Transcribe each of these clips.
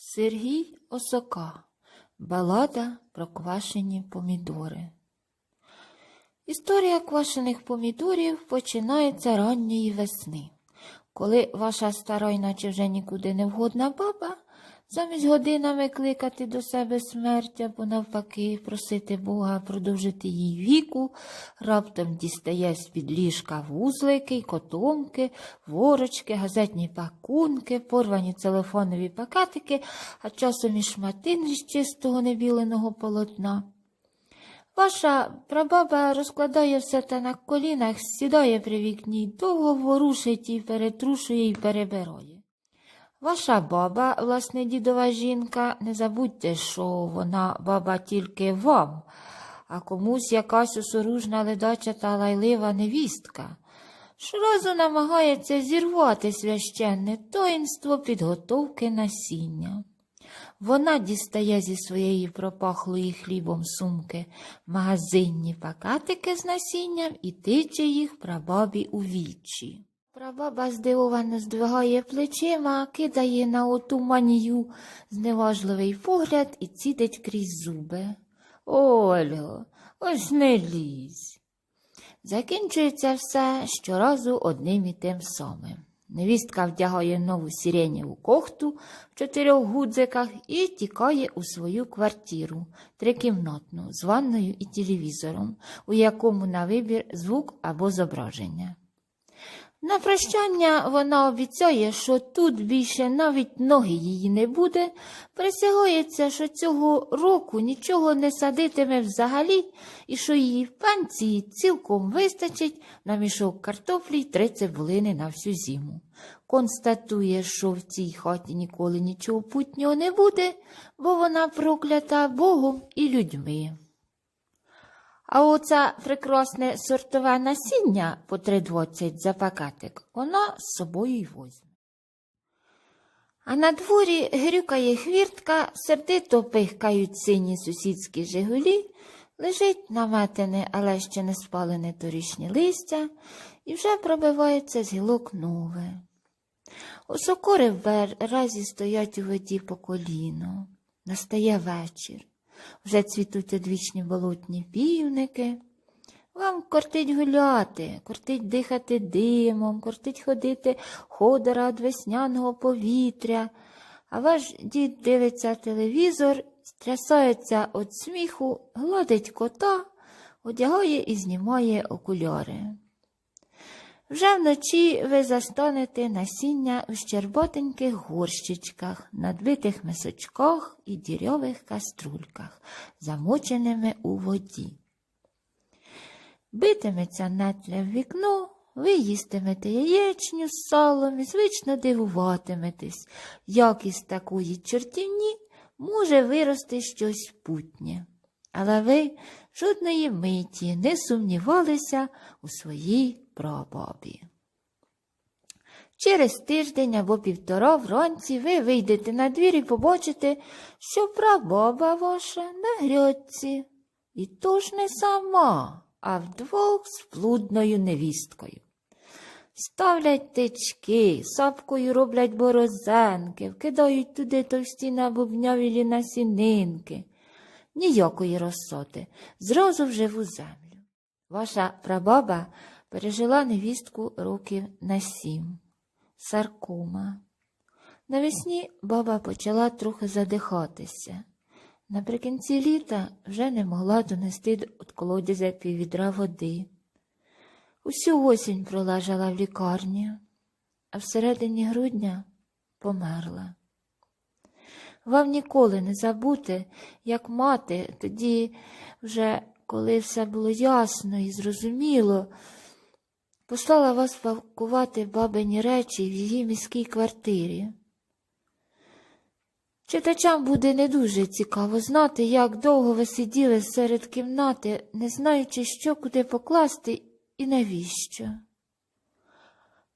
Сергій Осока. Балада про квашені помідори. Історія квашених помідорів починається ранньої весни, коли ваша стара, іначе наче вже нікуди не вгодна баба, замість годинами кликати до себе смерть або навпаки просити Бога продовжити їй віку, раптом дістає з-під ліжка вузлики, котомки, ворочки, газетні пакунки, порвані телефонові пакетики, а часом і шматин з чистого небіленого полотна. Ваша прабаба розкладає все те на колінах, сідає при вікні, довго ворушить і перетрушує і перебирає. Ваша баба, власне, дідова жінка, не забудьте, що вона баба тільки вам, а комусь якась осоружна ледача та лайлива невістка. Щоразу намагається зірвати священне таїнство підготовки насіння. Вона дістає зі своєї пропахлої хлібом сумки магазинні пакатики з насінням і тиче їх прабабі у вічі. Прабаба здивовано здвигає плечима, кидає на оту манію зневажливий погляд і цідить крізь зуби. Ольго, ось не лізь. Закінчується все щоразу одним і тим самим. Невістка вдягає нову сиренєву кохту в чотирьох гудзиках і тікає у свою квартиру, трикімнатну, з ванною і телевізором, у якому на вибір звук або зображення. На прощання вона обіцяє, що тут більше навіть ноги її не буде, присягається, що цього року нічого не садитиме взагалі, і що її пенсії цілком вистачить на мішок картоплі й три цибулини на всю зиму. Констатує, що в цій хаті ніколи нічого путнього не буде, бо вона проклята Богом і людьми. А оце прекрасне сортове насіння по 3,20 за пакетик вона з собою й возьме. А на дворі грюкає хвіртка, сердито пихкають сині сусідські жигулі, лежить наметене, але ще не спалене торішнє листя, і вже пробивається з гілок нове. Осокори в березі стоять у воді по коліно. Настає вечір. Вже цвітуть одвічні болотні півники. Вам кортить гуляти, кортить дихати димом, кортить ходити ходора від весняного повітря, а ваш дід дивиться телевізор, стрясається від сміху, гладить кота, одягає і знімає окуляри. Вже вночі ви застанете насіння у щерботеньких горщичках, надбитих мисочках і дірьових каструльках, замоченими у воді. Битиметься нетля в вікно, ви їстимете яєчню з салом і звично дивуватиметесь, як із такої чортівні може вирости щось путнє. Але ви жодної миті не сумнівалися у своїй прабабі. Через тиждень або півтора вранці ви вийдете на двір і побачите, що прабаба ваша на грядці. І то ж не сама, а вдвох з плудною невісткою. Ставлять тички, сапкою роблять борозенки, вкидають туди товсті набубнявілі насінинки. Ніякої розсоти, зразу в землю. Ваша прабаба пережила невістку років на сім. Саркома. Навесні баба почала трохи задихатися. Наприкінці літа вже не могла донести від колодязя піввідра води. Усю осінь пролежала в лікарні, а всередині грудня померла. Вам ніколи не забути, як мати, тоді, вже коли все було ясно і зрозуміло, послала вас пакувати бабині речі в її міській квартирі. Читачам буде не дуже цікаво знати, як довго ви сиділи серед кімнати, не знаючи, що куди покласти і навіщо.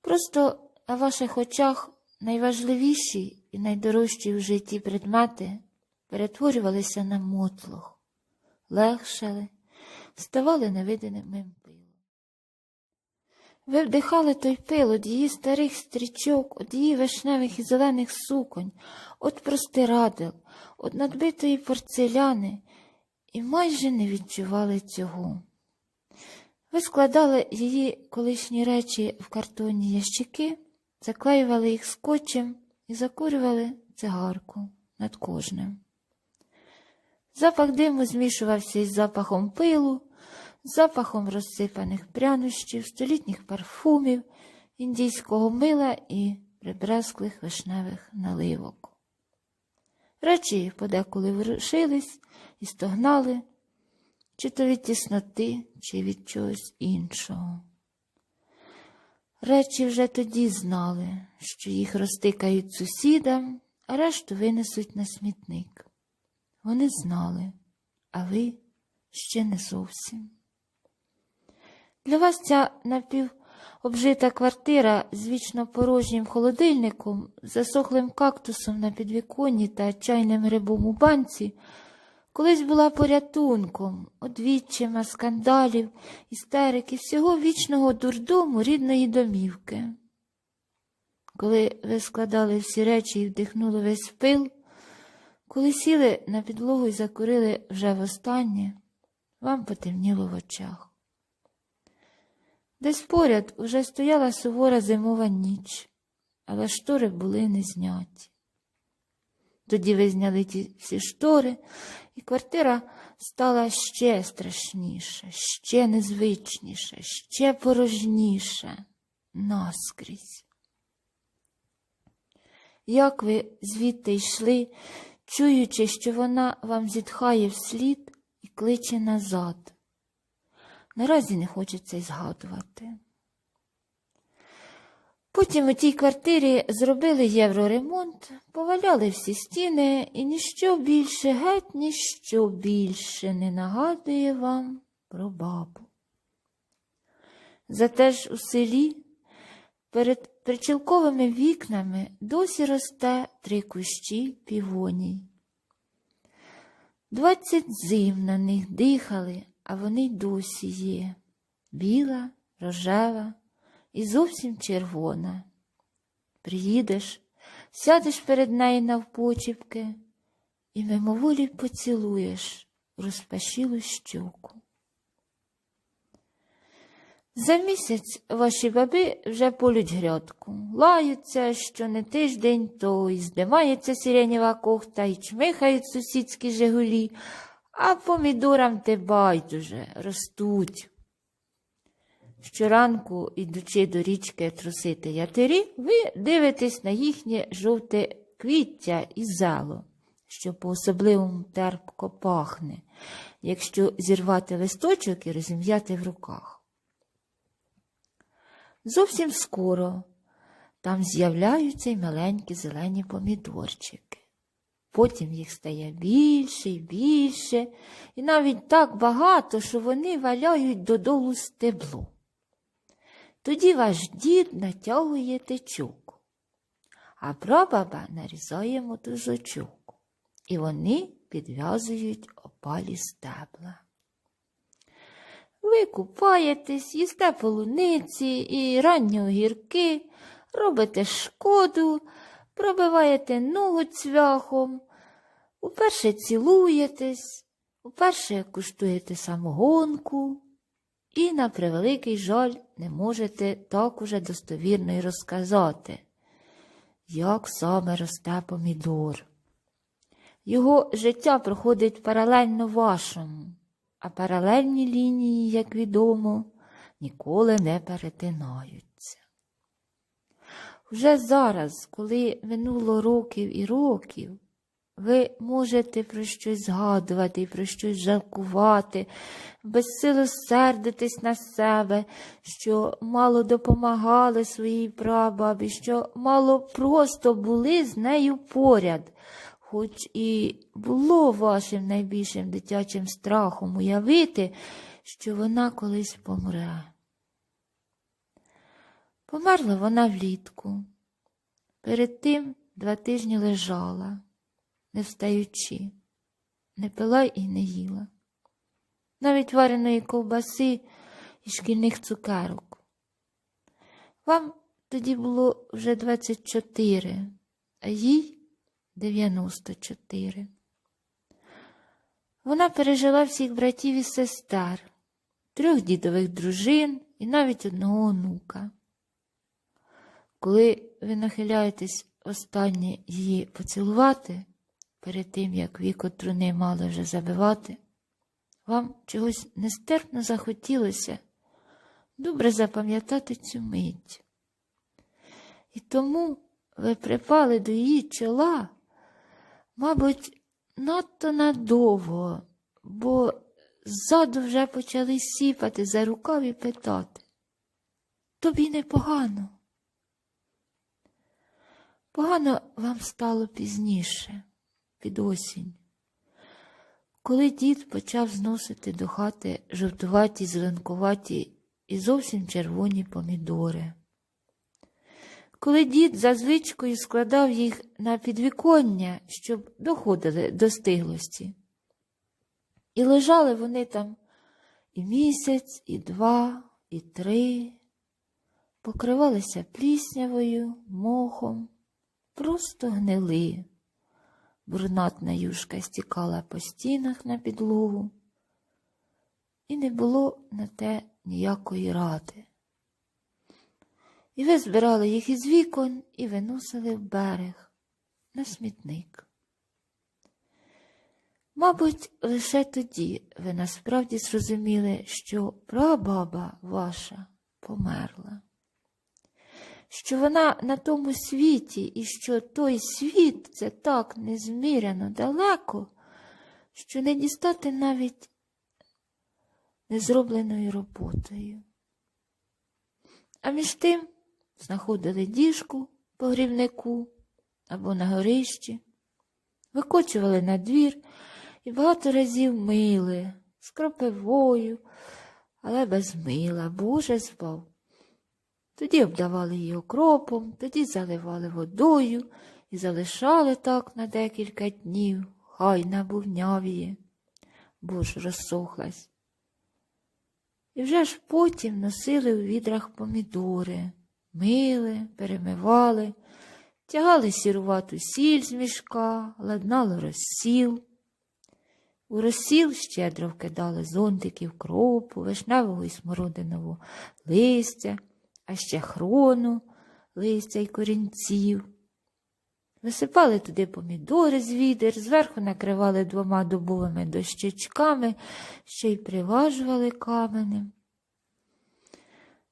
Просто на ваших очах найважливіші і найдорожчі в житті предмети перетворювалися на мотлох, легшали, ставали невидимим пилом. Ви вдихали той пил од її старих стрічок, од її вишневих і зелених суконь, од простирадел, од надбитої порцеляни, і майже не відчували цього. Ви складали її колишні речі в картонні ящики, заклеювали їх скотчем і закурювали цигарку над кожним. Запах диму змішувався із запахом пилу, запахом розсипаних прянощів, столітніх парфумів, індійського мила і прибресклих вишневих наливок. Речі подеколи ворушились і стогнали, чи то від тісноти, чи від чогось іншого. Речі вже тоді знали, що їх розтикають сусідам, а решту винесуть на смітник. Вони знали, а ви ще не зовсім. Для вас ця напівобжита квартира з вічно порожнім холодильником, засохлим кактусом на підвіконні та чайним грибом у банці колись була порятунком, одвіччяма скандалів, істерик і всього вічного дурдому рідної домівки. Коли ви складали всі речі і вдихнули весь пил, коли сіли на підлогу і закурили вже востаннє, вам потемніло в очах. Десь поряд уже стояла сувора зимова ніч, але штори були не зняті. Тоді ви зняли ті всі штори, і квартира стала ще страшніша, ще незвичніша, ще порожніша, наскрізь. Як ви звідти йшли, чуючи, що вона вам зітхає вслід і кличе назад. Наразі не хочеться й згадувати. Потім у тій квартирі зробили євроремонт, поваляли всі стіни, і ніщо більше, геть ніщо більше не нагадує вам про бабу. Зате ж у селі перед причілковими вікнами досі росте три кущі півоній. Двадцять зим на них дихали, а вони й досі є. Біла, рожева і зовсім червона. Приїдеш, сядеш перед нею навпочіпки і мимоволі поцілуєш розпашілу щоку. За місяць ваші баби вже полють грядку, лаються, що не тиждень, то і здимається сиренєва кохта, і чмихають сусідські жигулі, а помідорам те байдуже ростуть. Щоранку, ідучи до річки трусити ятирі, ви дивитесь на їхнє жовте квіття і зало, що по особливому терпко пахне, якщо зірвати листочок і розім'яти в руках. Зовсім скоро там з'являються й маленькі зелені помідорчики. Потім їх стає більше і більше, і навіть так багато, що вони валяють додолу стебло. Тоді ваш дід натягує течок, а прабаба нарізає мотузочок, і вони підв'язують опалі стебла. Ви купаєтесь, їсте полуниці і ранні огірки, робите шкоду, пробиваєте ногу цвяхом, уперше цілуєтесь, уперше куштуєте самогонку і, на превеликий жаль, не можете так уже достовірно й розказати, як саме росте помідор. Його життя проходить паралельно вашому а паралельні лінії, як відомо, ніколи не перетинаються. Вже зараз, коли минуло років і років, ви можете про щось згадувати про щось жалкувати, безсило сердитись на себе, що мало допомагали своїй прабабі, що мало просто були з нею поряд, хоч і було вашим найбільшим дитячим страхом уявити, що вона колись помре. Померла вона влітку. Перед тим два тижні лежала, не встаючи, не пила і не їла. Навіть вареної ковбаси і шкільних цукерок. Вам тоді було вже 24, а їй 94. Вона пережила всіх братів і сестер, трьох дідових дружин і навіть одного онука. Коли ви нахиляєтесь останнє її поцілувати, перед тим, як віко труни мали вже забивати, вам чогось нестерпно захотілося добре запам'ятати цю мить. І тому ви припали до її чола, мабуть, надто надовго, бо ззаду вже почали сіпати за рукав і питати. Тобі непогано. Погано вам стало пізніше, під осінь, коли дід почав зносити до хати жовтуваті, зеленкуваті і зовсім червоні помідори. Коли дід за звичкою складав їх на підвіконня, щоб доходили до стиглості. І лежали вони там і місяць, і два, і три, покривалися пліснявою, мохом, просто гнили. Брунатна юшка стікала по стінах на підлогу, і не було на те ніякої ради. І ви збирали їх із вікон і виносили в берег на смітник. Мабуть, лише тоді ви насправді зрозуміли, що прабаба ваша померла, що вона на тому світі і що той світ це так незміряно далеко, що не дістати навіть незробленою роботою. А між тим знаходили діжку по грівнику або на горищі, викочували на двір і багато разів мили з кропивою, але без мила, Боже збав. Тоді обдавали її окропом, тоді заливали водою і залишали так на декілька днів, хай набувнявіє, бо ж розсохлась. І вже ж потім носили у відрах помідори, мили, перемивали, тягали сірувату сіль з мішка, ладнали розсіл. У розсіл щедро вкидали зонтиків кропу, вишневого і смородинового листя, а ще хрону, листя й корінців. Висипали туди помідори з відер, зверху накривали двома дубовими дощечками, ще й приважували каменем.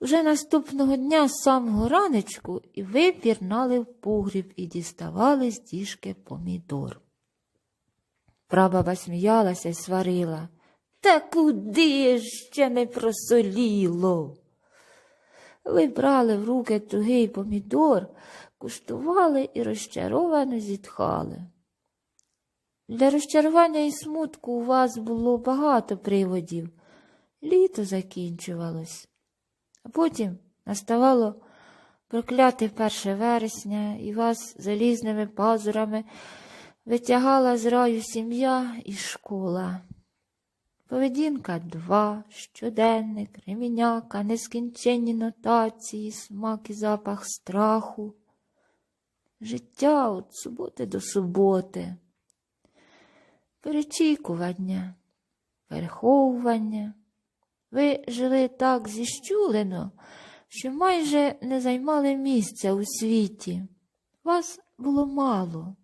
Уже наступного дня з самого ранечку і ви пірнали в погріб і діставали з діжки помідор. Прабаба сміялася й сварила. Та куди ще не просоліло? Ви брали в руки тугий помідор, куштували і розчаровано зітхали. Для розчарування і смутку у вас було багато приводів. Літо закінчувалось, а потім наставало прокляте перше вересня, і вас залізними пазурами витягала з раю сім'я і школа. Поведінка два, щоденник, реміняка, нескінченні нотації, смак і запах страху. Життя від суботи до суботи, перечікування, переховування. Ви жили так зіщулено, що майже не займали місця у світі. Вас було мало.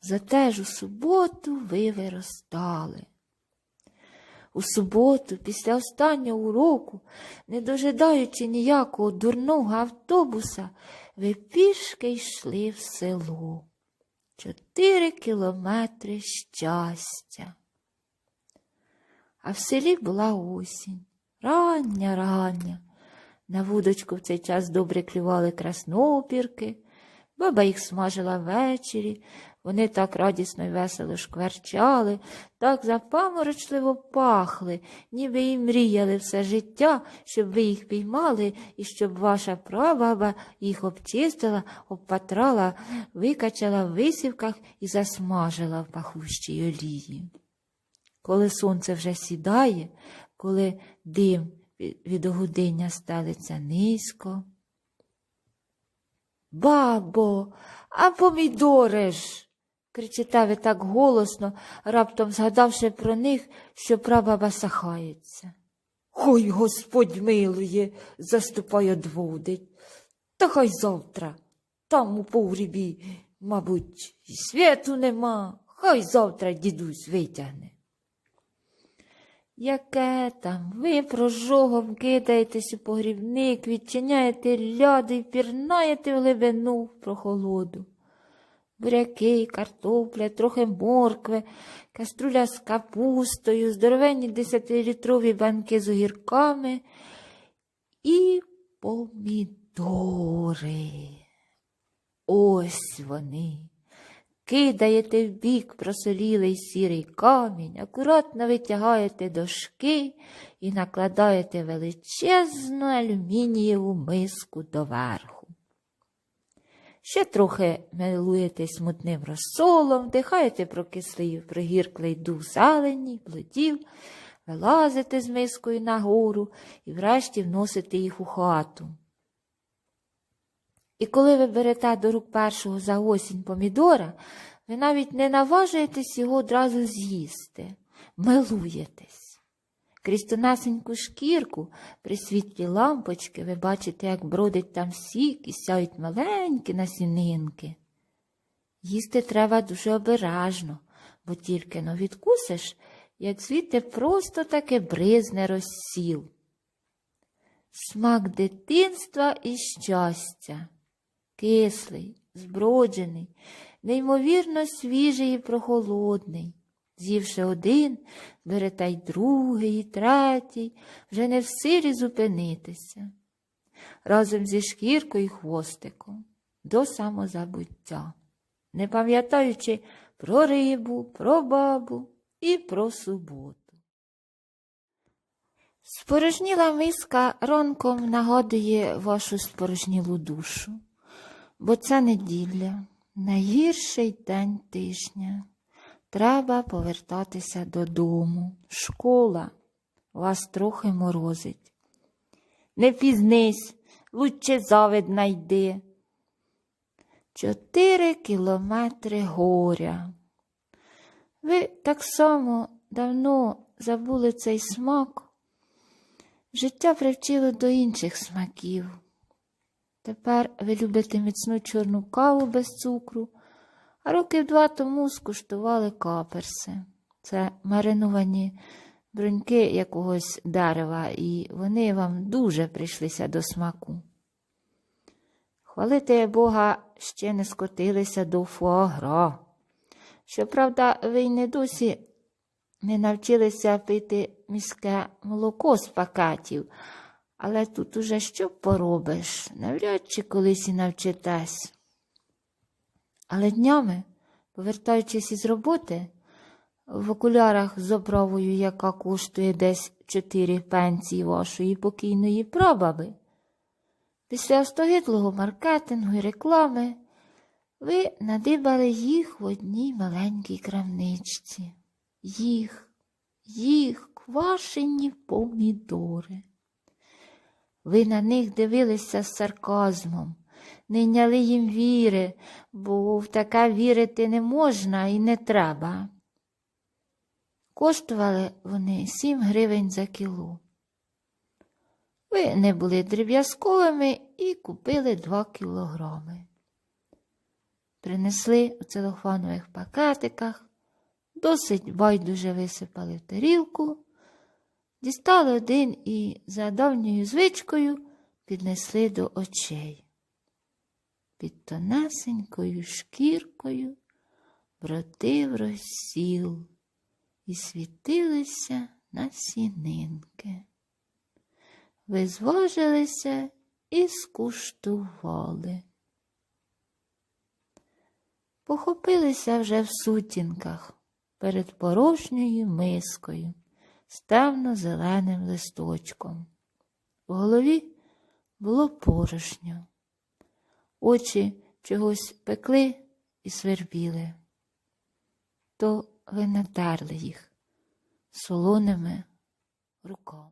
Зате ж у суботу ви виростали. У суботу, після останнього уроку, не дожидаючи ніякого дурного автобуса, ви пішки йшли в село. Чотири кілометри щастя. А в селі була осінь, рання, рання. На вудочку в цей час добре клювали краснопірки, баба їх смажила ввечері, вони так радісно й весело шкварчали, так запаморочливо пахли, ніби і мріяли все життя, щоб ви їх піймали і щоб ваша прабаба їх обчистила, обпатрала, викачала в висівках і засмажила в пахущій олії. Коли сонце вже сідає, коли дим від- огудиння стелиться низько. Бабо, а помідори ж. кричите ви так голосно, раптом згадавши про них, що прабаба сахається. Хой Господь милує, заступає одводить. Та хай завтра. Там у погрібі, мабуть, і світу нема. Хай завтра дідусь витягне. Яке там? Ви прожогом кидаєтесь у погрібник, відчиняєте ляди і пірнаєте в глибину в прохолоду. Буряки, картопля, трохи моркви, каструля з капустою, здоровенні десятилітрові банки з огірками і помідори. Ось вони. Кидаєте в бік просолілий сірий камінь, акуратно витягаєте дошки і накладаєте величезну алюмінієву миску доверху. Ще трохи милуєтесь мутним розсолом, вдихаєте прокислий пригірклий дух зелені, плодів, вилазите з мискою нагору і врешті вносите їх у хату. І коли ви берете до рук першого за осінь помідора, ви навіть не наважуєтесь його одразу з'їсти, милуєтесь. Крізь тонесеньку шкірку при світлі лампочки ви бачите, як бродить там сік і сяють маленькі насінинки. Їсти треба дуже обережно, бо тільки но відкусиш, як звідти просто таки бризне розсіл. Смак дитинства і щастя, кислий, зброджений, неймовірно свіжий і прохолодний. З'ївши один, берете й другий, і третій, вже не в силі зупинитися. Разом зі шкіркою і хвостиком до самозабуття, не пам'ятаючи про рибу, про бабу і про суботу. Спорожніла миска ранком нагадує вашу спорожнілу душу, бо це неділя, найгірший день тижня. Треба повертатися додому. Школа вас трохи морозить. Не пізнись, лучше завид найди. Чотири кілометри горя. Ви так само давно забули цей смак. Життя привчило до інших смаків. Тепер ви любите міцну чорну каву без цукру, а років два тому скуштували каперси. Це мариновані бруньки якогось дерева, і вони вам дуже прийшлися до смаку. Хвалити Бога ще не скотилися до фуагра. Щоправда, ви й не досі не навчилися пити міське молоко з пакетів, але тут уже що поробиш, навряд чи колись і навчитесь. Але днями, повертаючись із роботи, в окулярах з оправою, яка коштує десь чотири пенсії вашої покійної прабаби, після остогидлого маркетингу і реклами, ви надибали їх в одній маленькій крамничці. Їх, їх квашені помідори. Ви на них дивилися з сарказмом, не йняли їм віри, бо в таке вірити не можна і не треба. Коштували вони сім гривень за кіло. Ви не були дріб'язковими і купили два кілограми. Принесли у целофанових пакетиках, досить байдуже висипали в тарілку, дістали один і за давньою звичкою піднесли до очей. Під тонесенькою шкіркою бродив розсіл і світилися насінинки. Ви зважилися і скуштували. Похопилися вже в сутінках перед порожньою мискою з темно-зеленим листочком. В голові було порожньо. Очі чогось пекли і свербіли. То ви надарли їх солоними руками.